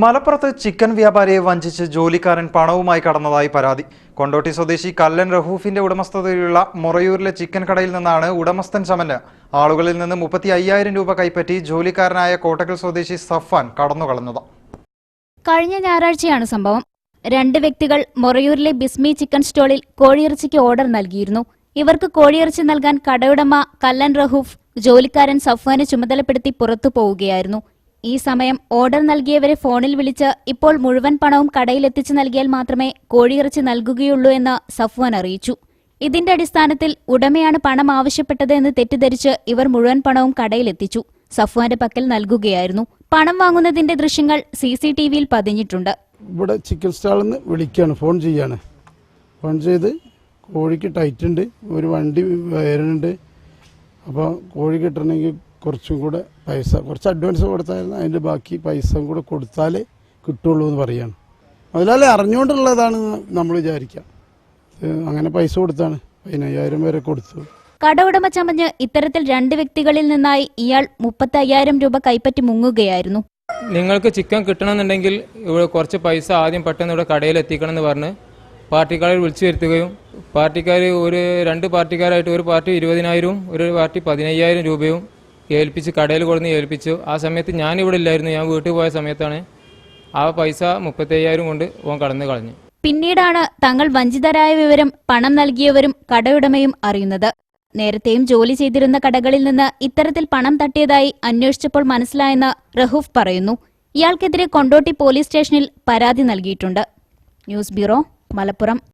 മലപ്പുറത്ത് ചിക്കൻ വ്യാപാരിയെ വഞ്ചിച്ച് ജോലിക്കാരൻ പണവുമായി കടന്നതായി പരാതി. കൊണ്ടോട്ടി സ്വദേശി കല്ലൻ റഹൂഫിന്റെ ഉടമസ്ഥതയിലുള്ള മൊറയൂരിലെ ചിക്കൻ കടയിൽ നിന്നാണ് ഉടമസ്ഥൻ ചമന്. ആളുകളിൽ നിന്ന് മുപ്പത്തി അയ്യായിരം രൂപ കൈപ്പറ്റി ജോലിക്കാരനായ കോട്ടക്കൽ സ്വദേശി സഫാൻ കടന്നുകളഞ്ഞത്. കഴിഞ്ഞ ഞായറാഴ്ചയാണ് സംഭവം. രണ്ട് വ്യക്തികൾ മൊറയൂരിലെ ബിസ്മി ചിക്കൻ സ്റ്റോളിൽ കോഴിയിറച്ചിക്ക് ഓർഡർ നൽകിയിരുന്നു. ഇവർക്ക് കോഴിയിറച്ചി നൽകാൻ കടയുടമ കല്ലൻ റഹൂഫ് ജോലിക്കാരൻ സഫ്വാനെ ചുമതലപ്പെടുത്തി പുറത്തു പോവുകയായിരുന്നു. ഈ സമയം ഓർഡർ നൽകിയവരെ ഫോണിൽ വിളിച്ച് ഇപ്പോൾ മുഴുവൻ പണവും കടയിലെത്തിച്ചു നൽകിയാൽ മാത്രമേ കോഴിയിറച്ചി നൽകുകയുള്ളൂ എന്ന് സഫ്വാൻ അറിയിച്ചു. ഇതിന്റെ അടിസ്ഥാനത്തിൽ ഉടമയാണ് പണം ആവശ്യപ്പെട്ടത് എന്ന് തെറ്റിദ്ധരിച്ച് ഇവർ മുഴുവൻ പണവും കടയിലെത്തിച്ചു. സഫ്വാന്റെ പക്കൽ നൽകുകയായിരുന്നു. പണം വാങ്ങുന്നതിന്റെ ദൃശ്യങ്ങൾ സി സി ടി വിയിൽ പതിഞ്ഞിട്ടുണ്ട്. ഇവിടെ ചിക്കൻ സ്റ്റാളിൽ നിന്ന് വിളിക്കുകയാണ് ഫോൺ ചെയ്യാണ്. ഫോൺ ചെയ്ത് കോഴിക്ക് ടൈറ്റ് ഉണ്ട് ഒരു വണ്ടി വരുന്നുണ്ട് അപ്പോൾ കോഴി കിട്ടണമെങ്കിൽ കുറച്ചും കൂടെ പൈസ കുറച്ച് അഡ്വാൻസ് കൊടുത്തായിരുന്നു. അതിന്റെ ബാക്കി പൈസ കൂടെ കൊടുത്താലേ കിട്ടുള്ളൂ എന്ന് പറയാണ്. അതിലാലേ അറിഞ്ഞുകൊണ്ടുള്ളതാണ് നമ്മൾ വിചാരിക്കാം. അങ്ങനെ പൈസ കൊടുത്താണ്. പതിനയ്യായിരം വരെ കൊടുത്തു. കട ഉടമ ചമഞ്ഞ് ഇത്തരത്തിൽ രണ്ട് വ്യക്തികളിൽ നിന്നായി ഇയാൾ മുപ്പത്തി അയ്യായിരം രൂപ കൈപ്പറ്റി മുങ്ങുകയായിരുന്നു. നിങ്ങൾക്ക് ചിക്കൻ കിട്ടണമെന്നുണ്ടെങ്കിൽ ഇവിടെ കുറച്ച് പൈസ ആദ്യം പെട്ടെന്ന് ഇവിടെ കടയിൽ എത്തിക്കണം എന്ന് പറഞ്ഞ് പാർട്ടിക്കാരെ വിളിച്ചു വരുത്തുകയും പാർട്ടിക്കാർ ഒരു രണ്ട് പാർട്ടിക്കാരായിട്ട് ഒരു പാർട്ടി ഇരുപതിനായിരവും ഒരു പാർട്ടി പതിനയ്യായിരം രൂപയും ഏൽപ്പിച്ച് കടയിൽ കൊടുന്ന് ഏൽപ്പിച്ചു. ആ സമയത്ത് ഞാൻ ഇവിടെ ഇല്ലായിരുന്നു. ഞാൻ വീട്ടിൽ പോയ സമയത്താണ് ആ പൈസ മുപ്പത്തയ്യായിരം കൊണ്ട് ഓൻ കടന്നു കളഞ്ഞു. പിന്നീടാണ് തങ്ങൾ വഞ്ചിതരായ വിവരം പണം നൽകിയവരും കടയുടമയും അറിയുന്നത്. നേരത്തെയും ജോലി ചെയ്തിരുന്ന കടകളിൽ നിന്ന് ഇത്തരത്തിൽ പണം തട്ടിയതായി അന്വേഷിച്ചപ്പോൾ മനസ്സിലായെന്ന് റഹൂഫ് പറയുന്നു. ഇയാൾക്കെതിരെ കൊണ്ടോട്ടി പോലീസ് സ്റ്റേഷനിൽ പരാതി നൽകിയിട്ടുണ്ട്. News bureau Malappuram.